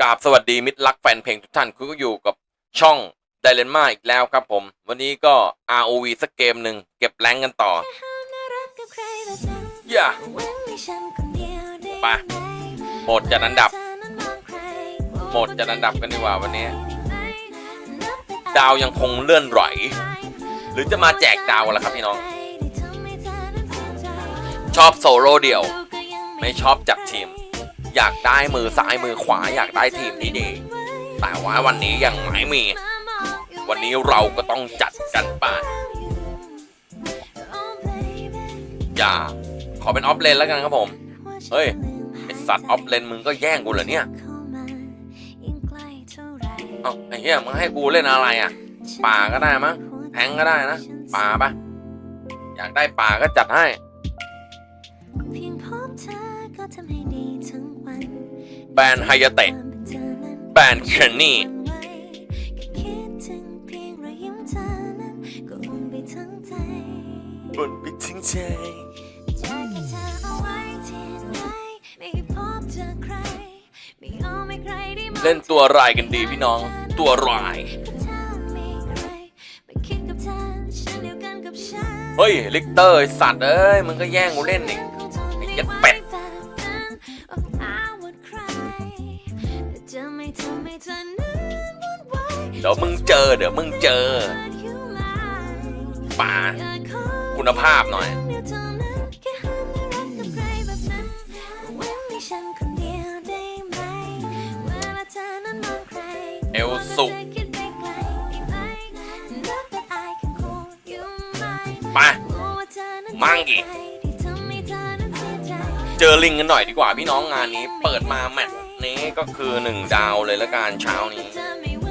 กราบสวัสดีมิตรรักแฟนเพลงทุกท่านคุณก็อยู่กับช่องไดเลนมาอีกแล้วครับผม วันนี้ก็ ROV สักเกมหนึ่งเก็บแรงกันต่ออย่าไปโหมดจัดอันดับ โหมดจัดอันดับกันดีกว่าวันนี้ ดาวยังคงเลื่อนไหลหรือจะมาแจกดาวกันล่ะครับพี่น้อง ชอบโซโล่เดี่ยว ไม่ชอบจับทีม อยากได้มือซ้ายมือขวาอยากได้ทีมที่ดีแต่ว่าวันนี้ยังไม่มี วันนี้เราก็ต้องจัดกันไป อย่า ขอเป็นออฟเลนแล้วกันครับผม เฮ้ยไอสัตว์ออฟเลนมึงก็แย่งกูเหรอเนี่ยเอาไอ้เหี้ยมึงให้กูเล่นอะไรอะ ป่าก็ได้มั้งแทงก็ได้นะ ป่าปะอยากได้ป่าก็จัดให้ แบรนด์ไฮยาเตะแบรนด์เคนนี่บนปิดทิ้งใจเล่นตัวรายกันดีพี่น้อง ตัวราย เฮ้ย ลิกเตอร์ไอ้สัตว์เอ้ย มึงก็แย่งกูเล่นอีกไอ้ยัดเป็ด เดี๋ยวมึงเจอ เดี๋ยวมึงเจอป่าคุณภาพหน่อยเอลสุไปมังกี่เจอลิงกันหน่อยดีกว่าพี่น้องงานนี้ เปิดมาแมตช์นี้ก็คือ1ดาวเลยละกันเช้านี้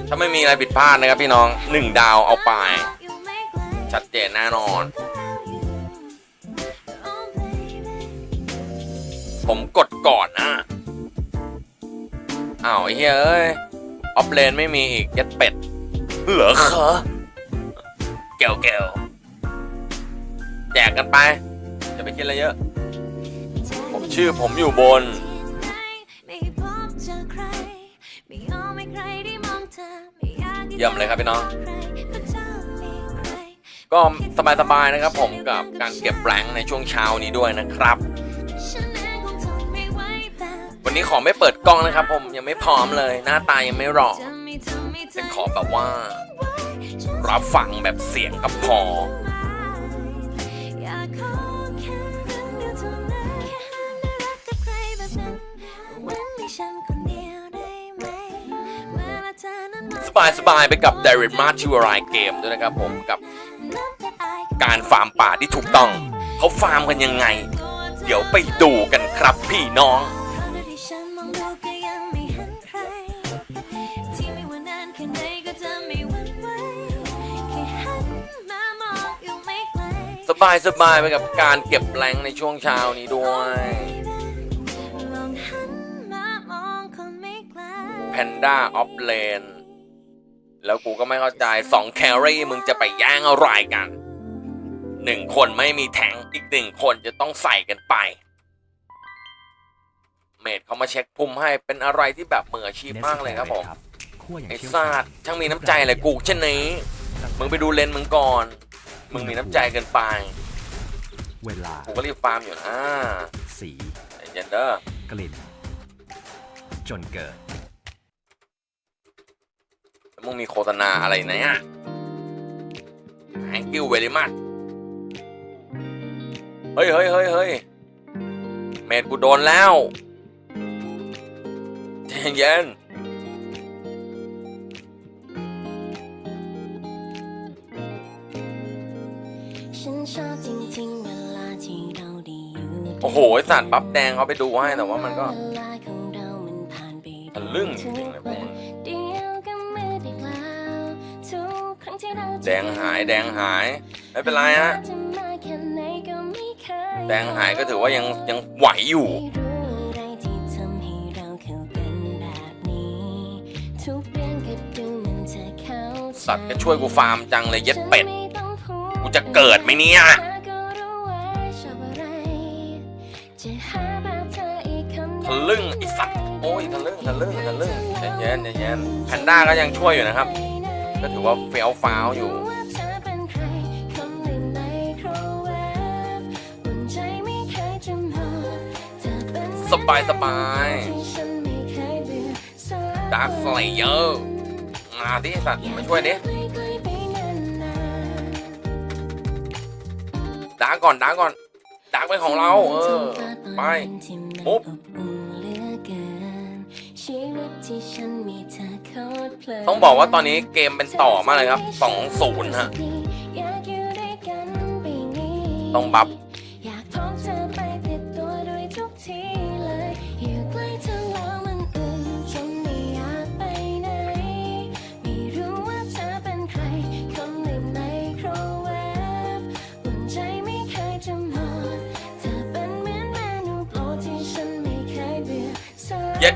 ถ้าไม่มีอะไรผิดพลาดนะครับพี่น้อง1ดาวเอาไป ชัดเจนแน่นอน ผมกดก่อนนะอ้าวไอ้เฮ้ยเอ้ยออฟเลนไม่มีอีกยัดเป็ด เหรอคะแก้วแก้วแจกกันไปอย่าไปคิดอะไรเยอะ ผมชื่อผมอยู่บน เยี่ยมเลยครับพี่น้อง ก็สบายๆนะครับผมกับการเก็บแรงค์ในช่วงเช้านี้ด้วยนะครับ วันนี้ขอไม่เปิดกล้องนะครับ ผมยังไม่พร้อมเลย หน้าตายังไม่หล่อแต่ขอแบบว่า รับฟังแบบเสียงกับพอ สบายๆไปกับ d i r e c t m a r t i r i Game ด้วยนะครับผมกับการฟาร์มป่าที่ถูกต้อง เขาฟาร์มกันยังไง เดี๋ยวไปดูกันครับพี่น้องสบายสบายไปกับการเก็บแรงในช่วงเช้านี้ด้วยแพนด้าออฟเลน แล้วกูก็ไม่เข้าใจสองแครี่มึงจะไปย่างอะไรกันหนึ่งคนไม่มีแทงอีกหนึ่งคนจะต้องใส่กันไป เมดเขามาเช็คพุ่มให้เป็นอะไรที่แบบมืออาชีพมากเลยครับผมไอ้ซาดช่างมีน้ำใจเลยกูเช่นนี้ มึงไปดูเลนส์มึงก่อน มึงมีน้ำใจเกินไป เวลากูก็รีบฟาร์มอยู่นะสีใจเย็นเด้อกลิ่นจนเกิดแล้ว มึงมีโฆษณาอะไรนะเนี่ย Thank you very much เฮ้ยเฮ้ยเฮ้ยเฮ้ยเมดกูโดนแล้วใจเย็นฉันชอบจริงๆเวลาที่เราได้อยู่ด้วยโอ้โหไอ้สัตว์บัฟแดงเขาไปดูให้แต่ว่ามันก็เวลาของเรามันผ่านไปทะลึ่งจริงๆเลยพวก แดงหายแดงหาย ไม่เป็นไรฮะจะมาแค่ไหนก็ไม่เคยแดงหายก็ถือว่ายังยังไหวอยู่ไม่รู้อะไรที่ทำให้เราเข้ากันแบบนี้ทุกเรื่องก็ดูเหมันจะเข้าใจสัตว์ก็ช่วยกูฟาร์มจังเลยเย็ดเป็ดฉันไม่ต้องพูดกูจะเกิดไหมเนี่ยก็รู้ว่าชอบอะไรจะหาแบบเธออีกคนทะลึ่งไอ้สัตว์ไโอ้ยทะลึ่งทะลึ่งทะลึ่งใจเย็นใจเย็นแพนด้าก็ยังช่วยอยู่นะครับ ก็ถือว่าเฟี้ยวฟ้าวอยู่สบายสบายดาร์คสไลเยอร์มาดิสัตว์มาช่วยดิดาร์กก่อนดาร์กก่อนดาร์กเป็นของเรา เออ ไปปุ๊บ ต้องบอกว่าตอนนี้เกมเป็นต่อมากเลยครับ2-0ฮะ ต้องบัฟ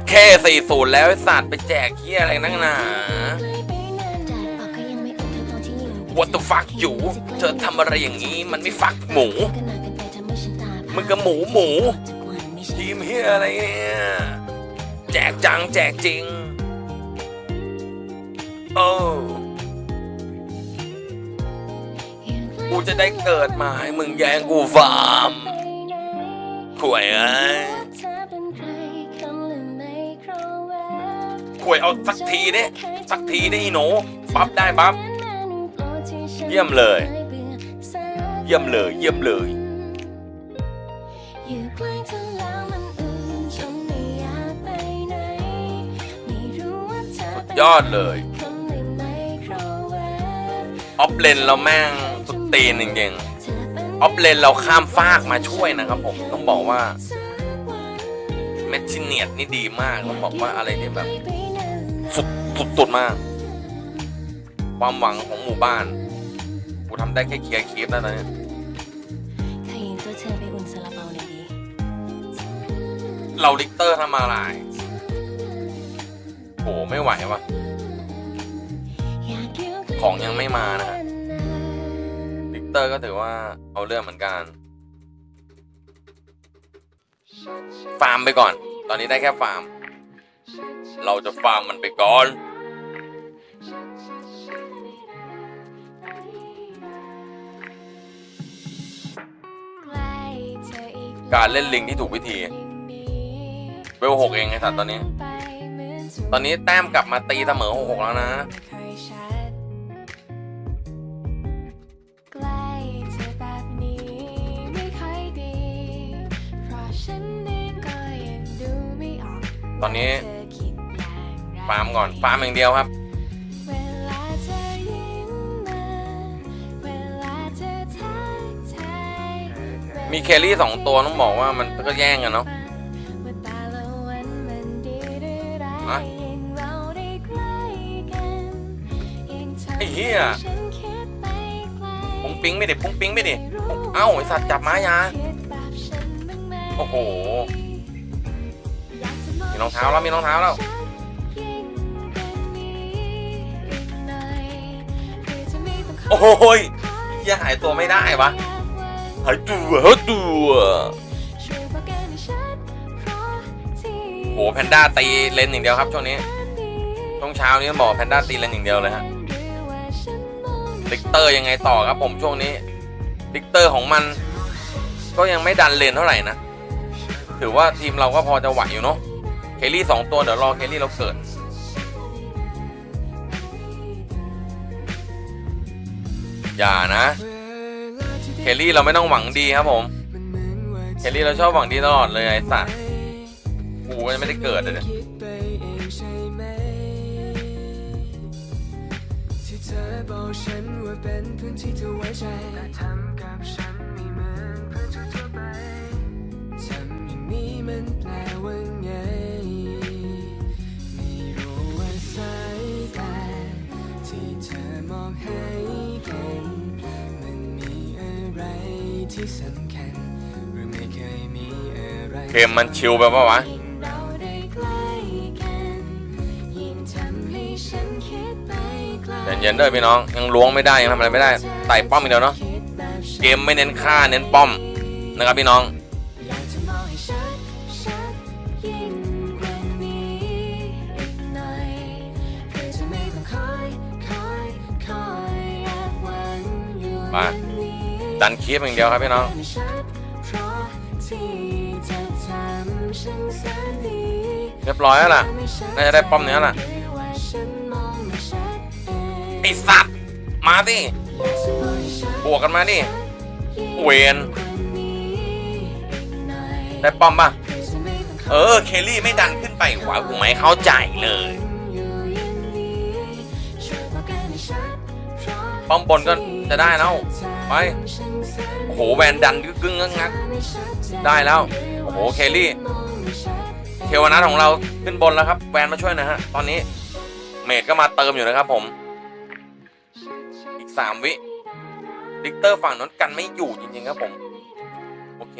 สักเย็ดแค่4-0แล้วไอ้สัตว์ไปแจกเฮียอะไรนักหนา What the fuck อยู่ เธอทำอะไรอย่างนี้มันไม่ฟักหมู มึงกับหมูหมู ทีมเฮียอะไรเนี่ย แจกจังแจกจริง โอ้กูจะได้เกิดมาให้มึงแย่งกูฟาร์มข่วยเอ้ย วยเอาสักทีดิสักทีดิอีหนูปั๊บได้ปั๊บเยี่ยมเลย เยี่ยมเลย เยี่ยมเลยอยู่ใกล้เธอแล้วมันอุ่นจนไม่อยากไปไหนไม่รู้ว่าเธอเป็นยอดเลยออฟเลนเราแม่งสุดตีนจริงๆออฟเลนเราข้ามฟากมาช่วยนะครับผมต้องบอกว่าเมชชิเนียตนี่ดีมากต้องบอกว่าอะไรที่แบบ สุดสุดสุดมาก ความหวังของหมู่บ้าน กูทำได้แค่เคลียร์คลิปแล้วตอนนี้ใครยืมตัวเธอไปอุ่นซาลาเปาหน่อยดีเราลิกเตอร์ทำอะไรโหไม่ไหววะอยากอยู่ใกล้ของยังไม่มานะฮะลิกเตอร์ก็ถือว่าเอาเรื่องเหมือนกัน ฟาร์มไปก่อน ตอนนี้ได้แค่ฟาร์ม เราจะฟาร์มมันไปก่อนการเล่นลิงที่ถูกวิธีเวลหกเองไงสัตว์ตอนนี้ ตอนนี้แต้มกลับมาตีเสมอหกหกแล้วนะ ตอนนี้ ฟาร์มก่อนฟาร์มอย่างเดียวครับเวลาเธอยิ้มมาเวลาเธอทักทายมีเคลลี่สองตัวต้องบอกว่ามันก็แย่งกันเนาะว่าแต่ละวันมันดีหรือร้ายฮะยิ่งเราได้ใกล้กันยิ่งทำไอ้เหี้ยให้ฉันคิดไปไกลปุ้งปิ้งไม่ดิปุ้งปิ้งไม่ดิเอ้าไอสัตว์จับไม้ยาคิดแบบฉันบ้างไหมโอ้โหอยากจะมมีรองเท้าแล้วมีรองเท้าแล้ว โอ้ยย่าหายตัวไม่ได้วะหายตัวหายตัวช่วยบอกกันให้ชัดเพราะที่โหแพนด้าตีเลนอย่างเดียวครับช่วงนี้ช่วงเช้านี้ต้องบอกแพนด้าตีเลนอย่างเดียวเลยฮะลิกเตอร์ยังไงต่อครับผมช่วงนี้ลิกเตอร์ของมัน ก็ยังไม่ดันเลนเท่าไหร่นะ ถือว่าทีมเราก็พอจะไหวอยู่เนาะเคลลี่สองตัวเดี๋ยวรอเคลลี่เราเกิด อย่านะเคลลี่เราไม่ต้องหวังดีครับผมเคลลี่เราชอบหวังดีตลอดเลยไอ้สัตว์กูก็ยังไม่ได้เกิดเลยเนี่ยคิดไปเองใช่ไหมที่เธอบอกฉันว่าเป็นพื้นที่เธอไว้ใจแต่ทำกับฉันไม่เหมือนเพื่อนทั่วๆไปทำอย่างนี้มันแปลว่าไงไม่รู้ว่าสายตาที่เธอมองให้ เคยมีกมมันชิลไปปะวะเาได้ยิ่นเย็นๆเด้อพี่น้องยังล้วงไม่ได้ยังทำอะไรไม่ได้ไต่ป้อมอีกเดียวเนาะเกมไม่เน้นฆ่าเน้นป้อมนะครับพี่น้องมา ดันคีบอย่างเดียวครับพี่น้องเรียบร้อยแล้วล่ะน่าจะได้ป้อมเนี้ยล่ะไอสัตว์มาดิบวกกันมาดิเวนได้ป้อมป่ะเออ เคลลี่ไม่ดันขึ้นไปหวะกูไม่เข้าใจเลย ป้อมบนก็จะได้แล้ว ไป โอ้โหแวนดันกึ่งงักงักได้แล้ว โอ้โหเคลลี่เทวนัทของเราขึ้นบนแล้วครับ แวนมาช่วยหนะฮะ ตอนนี้เมดก็มาเติมอยู่นะครับผม อีกสามวิดิกเตอร์ฝั่งนั้นกันไม่อยู่จริงๆครับผม โอเค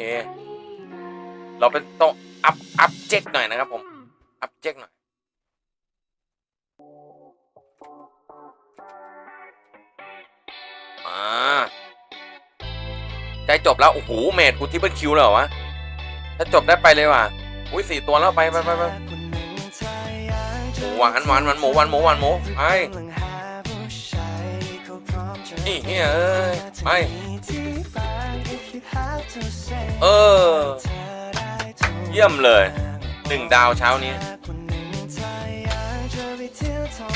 เราเป็นต้องอัพอัพเจ็กหน่อยนะครับผม อัพเจ็กหน่อยอ่า กล้จบแล้ว โอ้โห เมดกูทิปเปิลคิวเลยเหรอวะ ถ้าจบได้ไปเลยว่ะ อุ้ยสี่ตัวแล้วไปไปไปไปหมูหวานหวานหวานหมูหวานหมูหวานหมูไปนี่เฮ้ยเอ้ยไปเออ เยี่ยมเลยหนึ่งดาวเช้านี้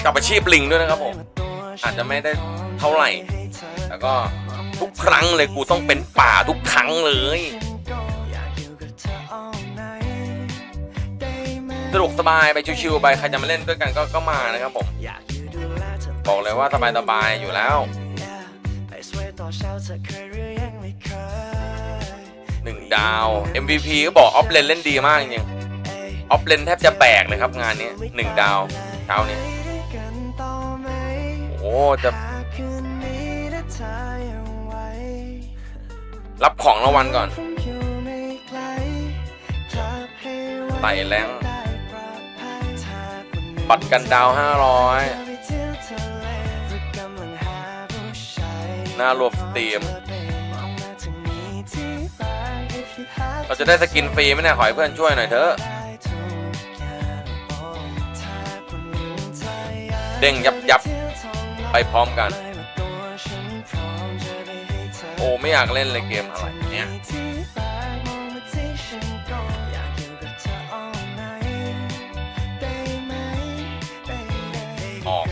กับอาชีพลิงด้วยนะครับผม อาจจะไม่ได้เท่าไหร่แต่ก็ ทุกครั้งเลยกูต้องเป็นป่าทุกครั้งเลยสะดวกสบายไปชิวๆไปใครจะมาเล่นด้วยกันก็ก็มานะครับผมบอกเลยว่าสบายๆอยู่แล้วหนึ่งดาว MVP ก็บอกออฟเลนเล่นดีมากจริงออฟเลนแทบจะแบกเลยครับงานนี้หนึ่งดาวเช้านี้โอ้จะ รับของรางวัลก่อนไต่แรงปัดกันดาว500หน้ารวมสตรีม เราจะได้สกินฟรีไหมเนี่ย ขอให้เพื่อนช่วยหน่อยเถอะ เด้งยับยับไปพร้อมกัน อ้ไม่อยากเล่นเลยเกมอะไรเนี่ยออก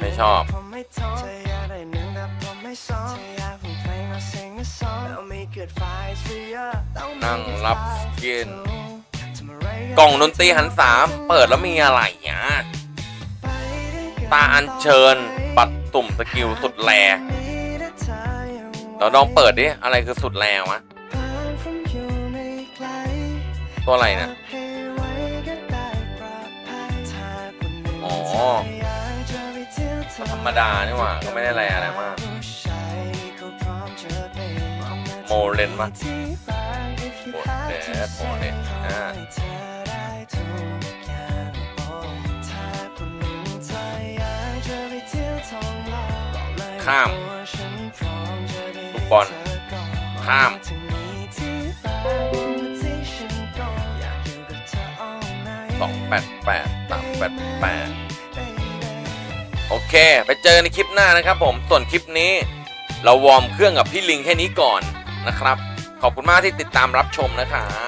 ไม่ชอบนั่งรับสกินกล่องดนตรีหันสามเปิดแล้วมีอะไรอะตาอัญเชิญ ปัดตุ่มสกิลสุดแรง เราลองเปิดดิ อะไรคือสุดแรงวะ ตัวอะไรเนี่ยอ๋อธรรมดานี่หว่า ก็ไม่ได้อะไรอะไรมาก โมเลนปะโมเดสโมเลนอ่าข้าม บอลข้ามสองแปดแปดสามแปดแปดโอเค ไปเจอในคลิปหน้านะครับผม ส่วนคลิปนี้ เราวอร์มเครื่องกับพี่ลิงแค่นี้ก่อนนะครับ ขอบคุณมากที่ติดตามรับชมนะครับ